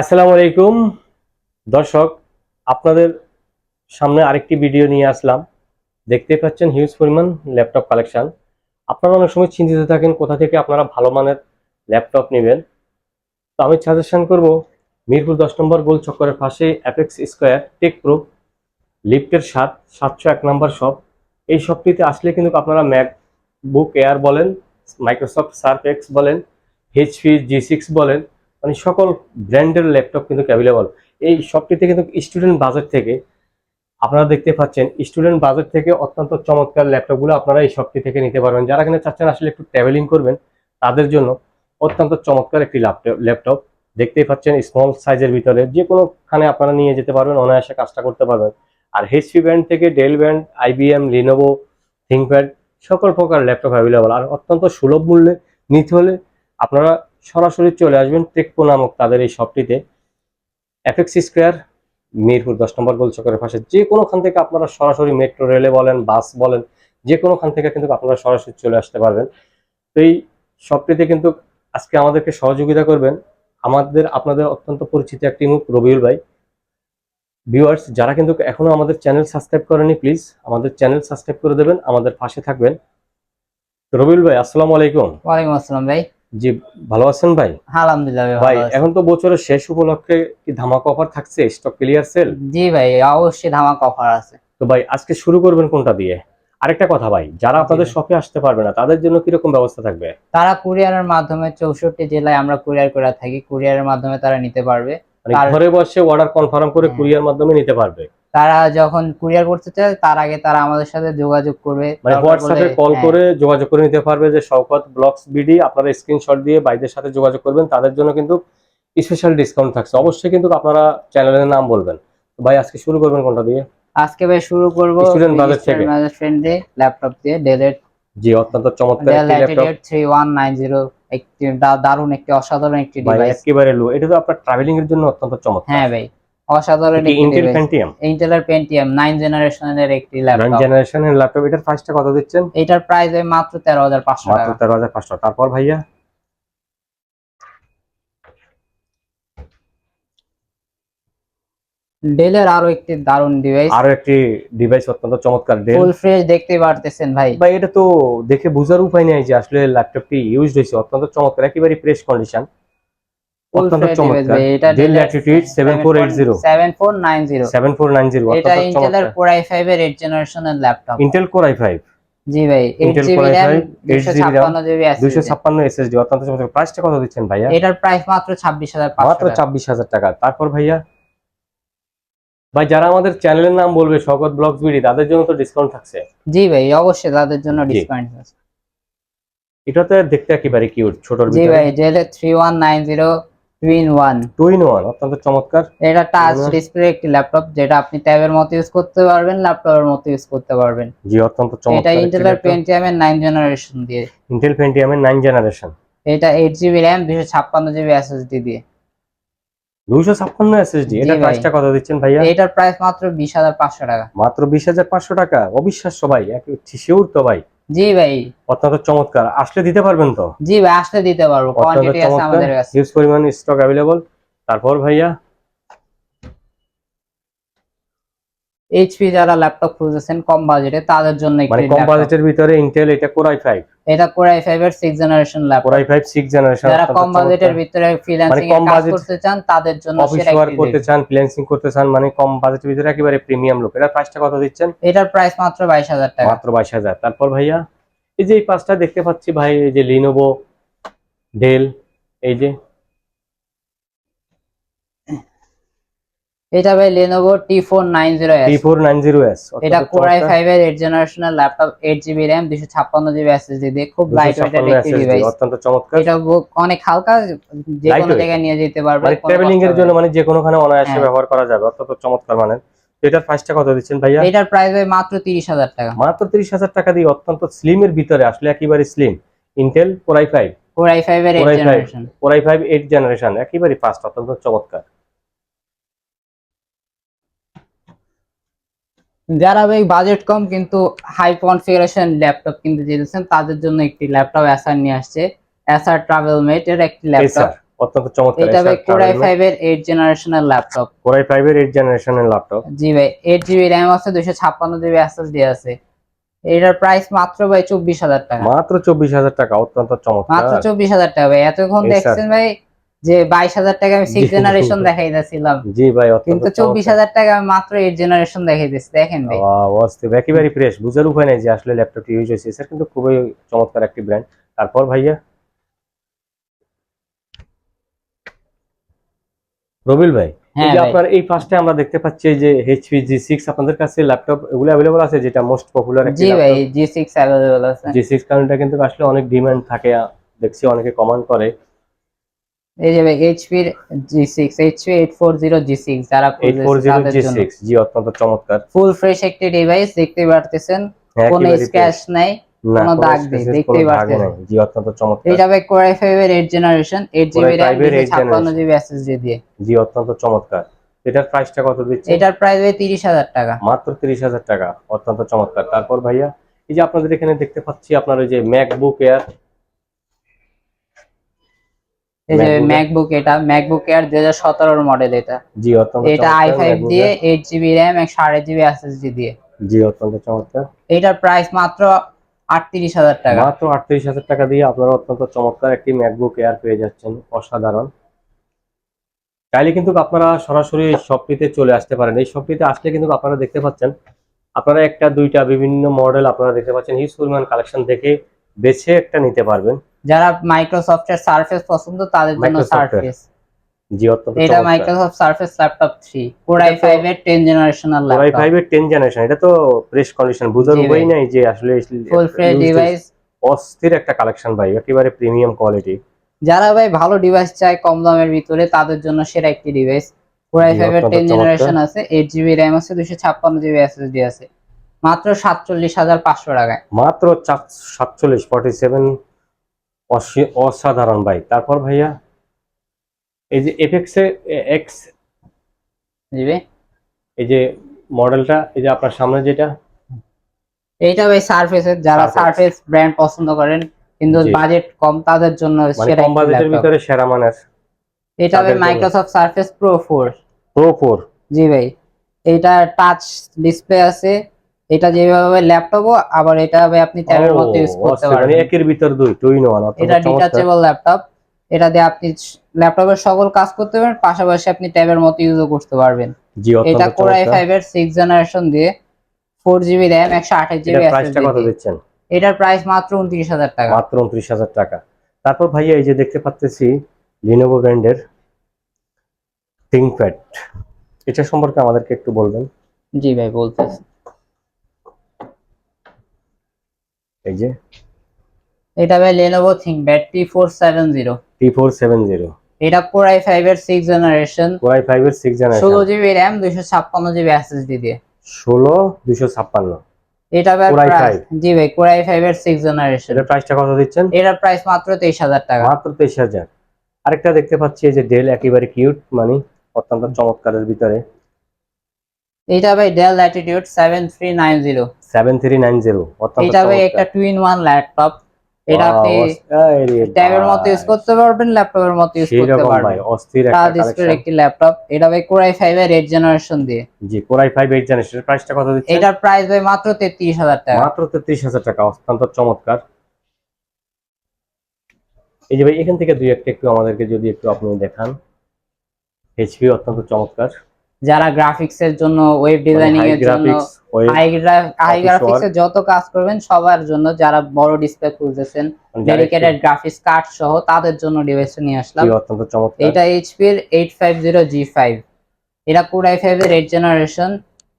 আসসালামু আলাইকুম। দর্শক, আপনাদের সামনে আরেকটি ভিডিও নিয়ে আসলাম। দেখতে পাচ্ছেন হিউজ পরিমাণ ল্যাপটপ কালেকশন আপনারা অনেক সময় চিন্তিত থাকেন কোথা থেকে আপনারা ভালো মানের ল্যাপটপ নেবেন। তো আমি সাজেশন করব, মিরপুর দশ নম্বর গোল চক্করের পাশে অ্যাপেক্স স্কোয়ার টেক প্রো লিফটের সাত, সাতশো এক নম্বর শপ এই শপটিতে আসলে কিন্তু আপনারা ম্যাক বুক এয়ার বলেন মাইক্রোসফট সার্ফ এক্স বলেন এইচপি জি সিক্স বলেন মানে সকল ব্র্যান্ডের ল্যাপটপ কিন্তু অ্যাভেলেবল এই শপটিতে কিন্তু স্টুডেন্ট বাজেট থেকে আপনারা দেখতে পাচ্ছেন স্টুডেন্ট বাজেট থেকে অত্যন্ত চমৎকার ল্যাপটপগুলো আপনারা এই সবটি থেকে নিতে পারবেন। যারা কিনা চাচ্ছেন আসলে একটু ট্রাভেলিং করবেন, তাদের জন্য অত্যন্ত চমৎকার একটি ল্যাপটপ ল্যাপটপ। দেখতেই পাচ্ছেন স্মল সাইজের ভিতরে যে কোনোখানে আপনারা নিয়ে যেতে পারবেন, অনায়াসে কাজটা করতে পারবেন। আর এইচপি ব্র্যান্ড থেকে Dell brand IBM Lenovo ThinkPad সকল প্রকার ল্যাপটপ অ্যাভেলেবল আর অত্যন্ত সুলভ মূল্যে নিতে হলে আপনারা সরাসরি চলে আসবেন টেকপো নামক তাদের এই শপটিতে। এফএক্স স্কোয়ার, মিরপুর দশ নম্বর গোল চক্রের পাশে যে কোনোখান থেকে আপনারা সরাসরি মেট্রো, রেলে বলেন, বাস বলেন, যে কোনোখান থেকে কিন্তু আপনারা সরাসরি চলে আসতে পারবেন। তো এই শপটিতে কিন্তু আজকে আমাদেরকে সহযোগিতা করবেন আমাদের, আপনাদের অত্যন্ত পরিচিত একটি মুখ, রবিউল ভাই। ভিউয়ার্স, যারা কিন্তু এখনও আমাদের চ্যানেল সাবস্ক্রাইব করেনি প্লিজ আমাদের চ্যানেল সাবস্ক্রাইব করে দেবেন, আমাদের পাশে থাকবেন। রবিউল ভাই, আসসালামু আলাইকুম। ওয়ালাইকুম আসসালাম ভাই। জি ভালো আছেন ভাই? আলহামদুলিল্লাহ ভাই এখন তো বছরের শেষ উপলক্ষে কি ধামাকা অফার থাকছে? Stock clear sale? জি ভাই অবশ্যই ধামাকা অফার আছে। তো ভাই আজকে শুরু করবেন কোনটা দিয়ে? আরেকটা কথা ভাই যারা আপনাদের। শপে আসতে পারবে না তাদের জন্য কীরকম ব্যবস্থা থাকবে? তারা কুরিয়ারের মাধ্যমে চৌষট্টি জেলায় আমরা কুরিয়ার করে থাকি কুরিয়ারের মাধ্যমে তারা নিতে পারবে। মানে ঘরে বসে অর্ডার কনফার্ম করে হ্যাঁ। কুরিয়ার মাধ্যমে নিতে পারবে। তারা যখন কুরিয়ার করতে চায় তার আগে তারা আমাদের সাথে যোগাযোগ করবে। মানে হোয়াটসঅ্যাপে কল করে যোগাযোগ করে নিতে পারবে যে শওকত ব্লগস বিডি আপনারা স্ক্রিনশট দিয়ে ভাইদের সাথে যোগাযোগ করবেন। তাদের জন্য কিন্তু স্পেশাল ডিসকাউন্ট থাকছে। অবশ্যই কিন্তু আপনারা চ্যানেলের নাম বলবেন। ভাই আজকে শুরু করবেন কোনটা দিয়ে? আজকে ভাই শুরু করব Student budget থেকে। ফ্রেন্ডলি ল্যাপটপ দিয়ে ডেলের জি অত্যন্ত চমৎকার একটি laptop Latitude three one nine zero একটি দা- দারুণ একটি অসাধারণ একটি ভাই ডিভাইস একেবারে লো এটা তো আপনার ট্রাভেলিং এর জন্য অত্যন্ত চমৎকার। হ্যাঁ ভাই। অসাধারণ ইন্টেল পেন্টিয়াম ইন্টেলের পেন্টিয়াম নাইন জেনারেশনের একটি ল্যাপটপ জেনারেশনের ল্যাপটপ এটার প্রাইসটা কত দিচ্ছেন? এটার প্রাইস মাত্র তেরো হাজার পাঁচশো মাত্র টাকা। তেরো হাজার পাঁচশো। তারপর ভাইয়া? ডেলের আরও একটি দারুণ ডিভাইস আরও একটি ডিভাইস অত্যন্ত চমৎকার ডেল ফুল ফ্রেশ দেখতে পারতেছেন ভাই। ভাই এটা তো দেখে বোঝার উপায় নেই যে আসলে ল্যাপটপটি ইউজ হয়েছে। অত্যন্ত চমৎকার একেবারে ফ্রেশ কন্ডিশন এটা এটা এর ল্যাপটপ ইন্টেল কোর জি কত দিচ্ছেন ভাইয়া? এটার মাত্র টাকা। তারপর ভাইয়া? ভাই যারা আমাদের চ্যানেলের নাম বলবে স্বগত ব্লগস বিডি তাদের জন্য তো ডিসকাউন্ট থাকছে। জি ভাই অবশ্যই তাদের জন্য ডিসকাউন্ট এটাতে দেখতে একেবারে কিউট ছোট জি ভাই nine zero two in one two in one অত্যন্ত চমৎকার। এটা টাচ ডিসপ্লে একটি ল্যাপটপ যেটা আপনি ট্যাবের মতো ইউজ করতে পারবেন ল্যাপটপের মতো ইউজ করতে পারবেন। জি অত্যন্ত চমৎকার এটা ইন্টেল পেন্টিয়াম এর 9 জেনারেশন দিয়ে। ইন্টেল পেন্টিয়াম এর 9 জেনারেশন এটা 8 জিবি RAM 256 জিবি এসএসডি দিয়ে। 256 এসএসডি এটা প্রাইসটা কথা দিচ্ছেন ভাইয়া? এটার প্রাইস মাত্র 20500 টাকা। মাত্র 20500 টাকা। অবিশ্বাস্য ভাই এক শিওর তো ভাই। জি ভাই। অত্যন্ত চমৎকার। আসলে দিতে পারবেন তো? জি ভাই আসলে দিতে পারব। কোয়ান্টিটি আছে আমাদের কাছে। হিউজ পরিমাণ স্টক अवेलेबल তারপর ভাইয়া? এইচপি যারা ল্যাপটপ খুঁজেছেন কম বাজেটে তাদের জন্য মানে কম বাজেটের ভিতরে ইন্টেল এটা কোর আই ফাইভ এটা কোর আই ফাইভ এর six generation laptop core i five six generation যারা কম বাজেটের ভিতরে ফ্রিল্যান্সিং মানে কম কাজ করতে চান তাদের জন্য ওয়ার্ক একটি করতে চান ফ্রিল্যান্সিং করতে চান মানে কম বাজেটের ভিতরে একেবারে প্রিমিয়াম লোক এটা প্রাইসটা কত দিচ্ছেন? এটার প্রাইস মাত্র বাইশ হাজার টাকা। মাত্র বাইশ হাজার। তারপর ভাইয়া এই যে এই পাঁচটা দেখতে পাচ্ছি ভাই এই যে Lenovo Dell এই যে এটা ভাই ফোর নাইন জিরো এটা কোর আই ফাইভ এর এইট জেনারেশনের ল্যাপটপ এইট জিবি র্যাম দুশো ছাপ্পান্ন জিবি এসএসডি দিয়ে খুব লাইট ওয়েটের একটি ডিভাইস অত্যন্ত চমৎকার। এটা অনেক হালকা যে কোনো জায়গায় নিয়ে যেতে পারবে মানে ট্রাভেলিং এর জন্য মানে যে কোনোখানে অনায়াসে হ্যাঁ। ব্যবহার করা যাবে অত্যন্ত চমৎকার মানে এটার প্রাইসটা কত দিচ্ছেন ভাইয়া? এটার প্রাইস ভাই মাত্র তিরিশ হাজার টাকা। মাত্র তিরিশ হাজার টাকা দিয়ে অত্যন্ত স্লিম এর ভিতরে আসলে একেবারে slim i five core i five এর Core i5 generation core five eight generation একেবারে ফাস্ট অত্যন্ত চমৎকার। যারা ভাই বাজেট কম কিন্তু হাই কনফিগারেশন ল্যাপটপ কিনতে চাইছেন তাদের জন্য একটি ল্যাপটপ অ্যাসার নিয়ে আসছে। অ্যাসার ট্রাভেল মেট এর একটি ল্যাপটপ অত্যন্ত চমৎকার এটা ভাই কোরাই ফাইভ এর এইট জেনারেশনের ল্যাপটপ কোরাই ফাইভের এইট জেনারেশনের ল্যাপটপ জি ভাই এইট জিবি র্যাম আছে দুশো ছাপ্পান্ন জিবি এসএসডি আছে। এটার প্রাইস মাত্র ভাই চব্বিশ হাজার টাকা। মাত্র চব্বিশ হাজার টাকা অত্যন্ত মাত্র চমৎকার চব্বিশ হাজার টাকা ভাই। এতক্ষণ দেখছেন ভাই যে বাইশ হাজার টাকা আমি সিক্স। জেনারেশন দেখাইতেছিলাম। জি ভাই কিন্তু চব্বিশ হাজার টাকা আমি মাত্র এইট জেনারেশন দেখাইতেছি দেখেন ভাই। অস্থির। একেবারে ফ্রেশ বুঝার উপায় নাই যে আসলে ল্যাপটপটি ইউজ হয়েছে। স্যার কিন্তু খুবই চমৎকার একটি ব্র্যান্ড তারপর ভাইয়া? রবিল ভাই হ্যাঁ আপনার এই ফার্স্টে আমরা দেখতে পাচ্ছি যে এইচপি জি সিক্স আপনাদের কাছে ল্যাপটপ এগুলো অ্যাভেলেবল আছে? যেটা মোস্ট পপুলার একটি জি ভাই জি সিক্স অ্যাভেলেবল আছে। জি সিক্স কারণটা কিন্তু আসলে অনেক ডিমান্ড থাকে। দেখছি অনেকে কমান্ড করে। এই যে ভাই HP G six HP eight four zero G six যারা এইট ফোর খুঁজতেছে জিরো তাদের জি অত্যন্ত চমৎকার। ফুল ফ্রেশ একটি ডিভাইস দেখতে পারতেছেন? হ্যাঁ, কোনো স্ক্র্যাচ নাই কোনো দাগ নেই, পারছেন। নাই। জি অত্যন্ত চমৎকার। এটা ভাই কোরাই ফাইভ এর eight generation eight GB Core i5 RAM এর eight ছাপ্পান্ন generation। জিবি এসএসডি দিয়ে। জি অত্যন্ত চমৎকার। এটার প্রাইসটা কত দিচ্ছে? এটার প্রাইস তিরিশ হাজার টাকা। মাত্র তিরিশ হাজার টাকা অত্যন্ত চমৎকার। তারপর ভাইয়া এই যে আপনাদের এখানে দেখতে পাচ্ছি আপনার ওই যে ম্যাকবুক এয়ার এই যে ম্যাকবুক এটা ম্যাকবুক এয়ার দুই হাজার সতেরোর মডেল এটা। জি অত্যন্ত এটা আই চমৎকার ফাইভ MacBook দিয়ে Air। এইট জিবি র্যাম এক সাড়ে জিবি এসএসডি দিয়ে। জি অত্যন্ত চমৎকার। এটার প্রাইস মাত্র আটত্রিশ হাজার টাকা। মাত্র আটত্রিশ হাজার টাকা দিয়ে আপনারা অত্যন্ত চমৎকার একটি ম্যাকবুক এয়ার পেয়ে যাচ্ছেন অসাধারণ। চাইলে কিন্তু আপনারা সরাসরি এই শপটিতে চলে আসতে পারেন। এই শপটিতে আসলে কিন্তু আপনারা দেখতে পাচ্ছেন আপনারা একটা দুইটা বিভিন্ন মডেল আপনারা দেখতে পাচ্ছেন। হিউজ পরিমাণ কালেকশন দেখে বেছে একটা নিতে পারবেন। যারা মাইক্রোসফটের সার্ফেস পছন্দ তাদের জন্য। সার্ফেস জি অত্যন্ত এটা Microsoft Surface laptop three core i এটা তো- ফাইভ এর ten generational core i laptop five এর টেন জেনারেশন এটা তো প্রেস কন্ডিশন বুঝার উপায় নাই যে আসলে ফুল ফ্রেশ ডিভাইস অস্থির একটা কালেকশন ভাই একেবারে প্রিমিয়াম কোয়ালিটি যারা ভাই ভালো ডিভাইস চায় কম দামের ভিতরে তাদের জন্য সেরা একটি ডিভাইস জি, ফাইভ এর অত্যন্ত টেন চমৎকার। জেনারেশন আছে এইট জিবি র্যাম আছে দুশো ছাপ্পান্ন জিবি এসএসডি আছে। মাত্র সাতচল্লিশ হাজার পাঁচশো টাকায়। মাত্র সাতচল্লিশ ফর্টি সেভেন অসাধারণ ভাই। তারপর ভাইয়া এই যে এফএক্স এক্স এই যে মডেলটা এই যে আপনার সামনে যেটা। এইটা ভাই সার্ফেসের যারা সারফেস ব্র্যান্ড পছন্দ করেন কিন্তু বাজেট কম তাদের জন্য মানে সেরা কম বাজেটের ভিতরে সেরা মানের। এটা ভাই Microsoft Surface Pro four Pro four জি ভাই। এটা টাচ ডিসপ্লে আছে। এটা যেভাবে ল্যাপটপও আবার এটা ভাই আপনি ট্যাবের মতো ইউজ করতে মানে পারবেন। একের ভিতর দুই টু ইন ওয়ান এটা ডিটাচেবল ল্যাপটপ এটা দিয়ে আপনি ল্যাপটপের সকল কাজ করতে পারবেন পাশাপাশি আপনি ট্যাবের মতো ইউজও করতে পারবেন। জি এটা অত্যন্ত কোরাই চমৎকার ফাইভ এর সিক্স জেনারেশন দিয়ে ফোর জিবি র্যাম একশো আঠাশ জিবি এটার প্রাইসটা কত দিচ্ছেন? এটার প্রাইস মাত্র উনত্রিশ হাজার টাকা। মাত্র উনত্রিশ হাজার টাকা। তারপর ভাইয়া এই যে দেখতে পাচ্তেছি লিনোভো ব্র্যান্ডের থিংকপ্যাড এটা সম্পর্কে আমাদেরকে একটু বলবেন। জি ভাই বলতেছি। এই যে? এটা ভাই সেভেন জিরো সেভেন জিরো এটা কোরাই ফাইভ এর six generation core i five এর সিক্স ষোলো জেনারেশন জিবি র্যাম দুইশো ছাপ্পান্ন জিবি এসএসডি দিয়ে। ষোলো দুশো ছাপ্পান্ন। এটা ভাই Core i5 জি ভাই কোরাই ফাইভ এর সিক্স জেনারেশন এটার প্রাইসটা কত দিচ্ছেন? এটার প্রাইস মাত্র তেইশ হাজার টাকা। মাত্র তেইশ হাজার। আরেকটা দেখতে পাচ্ছি এই যে ডেল একেবারে কিউট মানে অত্যন্ত চমৎকারের ভিতরে। এটা ভাই Dell Latitude seven three nine zero seven three nine zero অত্যন্ত এটা ভাই একটা টু ইন ওয়ান ল্যাপটপ এটা আপনি ট্যাবের মতো ইউজ করতে পারবেন ল্যাপটপের মতো ইউজ করতে পারবেন। অস্থির একটা কালেকশন একটি ল্যাপটপ এটা ভাই কোরাই ফাইভ এর জেনারেশন দিয়ে। জি কোরাই ফাইভ এইট জেনারেশনের প্রাইসটা কত দিচ্ছেন? এটার প্রাইস ভাই মাত্র তেত্রিশ হাজার টাকা। মাত্র তেত্রিশ হাজার টাকা অত্যন্ত চমৎকার। এই যে ভাই এখান থেকে দুই একটা একটু আমাদেরকে যদি একটু আপনি দেখান। এইচপি অত্যন্ত চমৎকার। যারা গ্রাফিক্স এর জন্য মানে ওয়েব ডিজাইনিং এর জন্য হাই গ্রাফিক্স এর যত কাজ করবেন সবার জন্য যারা বড় ডিসপ্লে খুঁজতেছেন ডেডিকেটেড গ্রাফিক্স কার্ড সহ তাদের জন্য ডিভাইসটা নিয়ে আসলাম। অত্যন্ত চমৎকার। এটা এইচপি এর eight five zero G five এটা কোরাই ফাইভ এর এইট জেনারেশন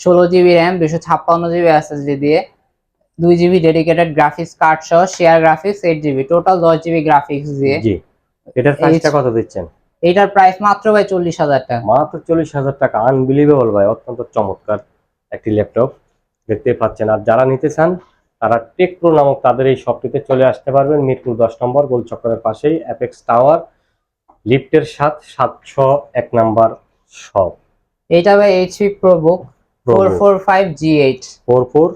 ষোলো জিবি র্যাম দুশো ছাপ্পান্ন জিবি এসএসডি দিয়ে দুই জিবি ডেডিকেটেড গ্রাফিক্স কার্ড সহ share graphics eight GB total দশ জিবি গ্রাফিক্স দিয়ে। জি। এটার প্রাইসটা কত দিচ্ছেন? এটার প্রাইস মাত্র ভাই চল্লিশ হাজার টাকা। মাত্র চল্লিশ হাজার টাকা আনবিলিভেবল ভাই অত্যন্ত চমৎকার একটি ল্যাপটপ দেখতে পাচ্ছেন আর যারা নিতে চান তারা টেকপ্রো নামক তাদের এই শপটিতে চলে আসতে পারবেন মিরপুর দশ নম্বর গোল চক্করের পাশেই অ্যাপেক্স টাওয়ার লিফটের সাত সাতশো এক নাম্বার শপ এটা ভাই HP ProBook four four five G eight four four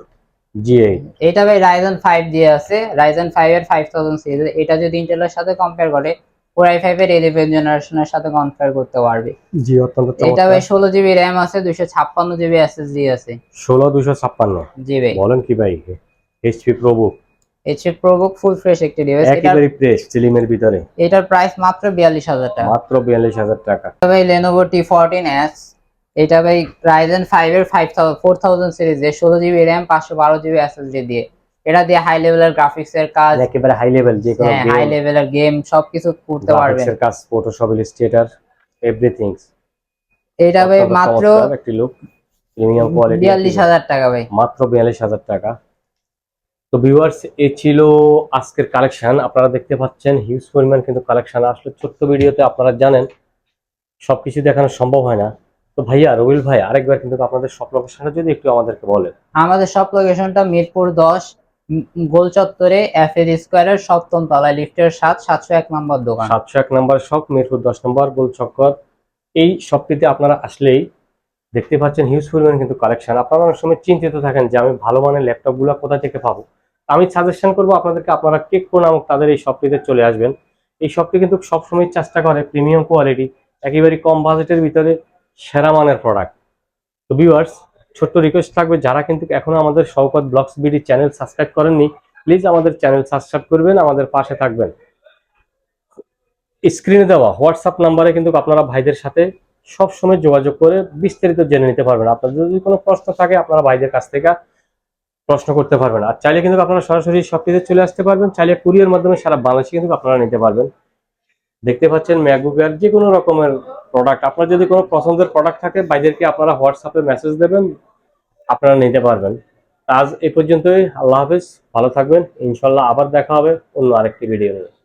G eight এটা ভাই রাইজেন ফাইভ দিয়ে আছে রাইজেন ফাইভ এর ফাইভ থাউজেন্ড সিরিজ এটা যদি ইন্টেলের সাথে কম্পেয়ার করে কোর এর জেনারেশনের সাথে কনফার করতে পারবে। জি অত্যন্ত এটা ভাই ষোলো জিবি র্যাম আছে দুইশো ছাপ্পান্ন জিবি এসএসডি আছে। ষোলো দুশো ছাপ্পান্ন? জি ভাই। বলেন কি ভাই HP ProBook HP ProBook full fresh একটি ডিভাইস একেবারে প্রেস সিলিমের ভিতরে। এটার প্রাইস মাত্র বিয়াল্লিশ হাজার টাকা। মাত্র বিয়াল্লিশ হাজার টাকা। এটা ভাই লেনোভো টি ফোরটিন এস এটা ভাই রাইজেন ফাইভ এর ফাইভ ফোর থাউজেন্ড সিরিজের ষোলো জিবি র্যাম পাঁচশো বারো জিবি এসএসডি দিয়ে। এটা দিয়ে হাই লেভেলের গ্রাফিক্স এর কাজ। একেবারে হাই লেভেল যে কোনো হাই লেভেলের গেম সবকিছু করতে পারবেন। এর কাজ ফটোশপ ইলাস্ট্রেটর এভরিথিং এটা ভাই মাত্র একটি লুক প্রিমিয়াম কোয়ালিটি বিয়াল্লিশ হাজার টাকা ভাই। মাত্র বিয়াল্লিশ হাজার টাকা। তো ভিউয়ার্স এ ছিল আজকের কালেকশন আপনারা দেখতে পাচ্ছেন হিউজ পরিমাণ কিন্তু কালেকশন আসলে ছোট্ট ভিডিওতে আপনারা জানেন সবকিছু দেখানো সম্ভব হয় না। তো ভাইয়া রবিল ভাই আরেকবার কিন্তু আপনাদের সব লোকেশনটা যদি একটু আমাদেরকে বলেন। আমাদের সব লোকেশনটা মিরপুর দশ উম, গোল চত্বরে এফ এর স্কোয়ারের সপ্তম তলায় লিফটের সাত, সাতশো এক নম্বর দোকান। সাতশো এক নম্বর শপ, মিরপুর দশ নম্বর গোল চক্কর। এই শপটিতে আপনারা আসলেই দেখতে পাচ্ছেন হিউজ পরিমাণ কিন্তু কালেকশন আপনারা অনেক সময় চিন্তিত থাকেন যে আমি ভালো মানের ল্যাপটপগুলো কোথা থেকে পাবো। আমি সাজেশন করব আপনাদেরকে, আপনারা টেকপো নামক তাদের এই শপটিতে চলে আসবেন। এই শপটি কিন্তু সবসময় চেষ্টা করে প্রিমিয়াম কোয়ালিটি একেবারে কম বাজেটের ভিতরে সেরা মানের প্রোডাক্ট তো ভিউয়ার্স ছোট্ট রিকোয়েস্ট থাকবে, যারা কিন্তু এখনও আমাদের Shawkat blogs BD channel subscribe করেননি প্লিজ আমাদের চ্যানেল সাবস্ক্রাইব করবেন, আমাদের পাশে থাকবেন। স্ক্রিনে দেওয়া হোয়াটসঅ্যাপ নাম্বারে কিন্তু আপনারা ভাইদের সাথে সব সময় যোগাযোগ করে বিস্তারিত জেনে নিতে পারবেন। আপনাদের যদি কোনো প্রশ্ন থাকে, আপনারা ভাইদের কাছ থেকে প্রশ্ন করতে পারবেন। আর চাইলে কিন্তু আপনারা সরাসরি শপটিতে চলে আসতে পারবেন, চাইলে কুরিয়ার মাধ্যমে সারা বাংলাদেশে কিন্তু আপনারা নিতে পারবেন। দেখতে পাচ্ছেন ম্যাকবুক এয়ার যে কোনো রকমের প্রোডাক্ট আপনার যদি কোনো পছন্দের প্রোডাক্ট থাকে বাইদেরকে আপনারা হোয়াটসঅ্যাপে মেসেজ দেবেন আপনারা নিতে পারবেন। আজ এ পর্যন্তই। আল্লাহ হাফিজ। ভালো থাকবেন। ইনশাল্লাহ আবার দেখা হবে অন্য আরেকটি ভিডিও নিয়ে।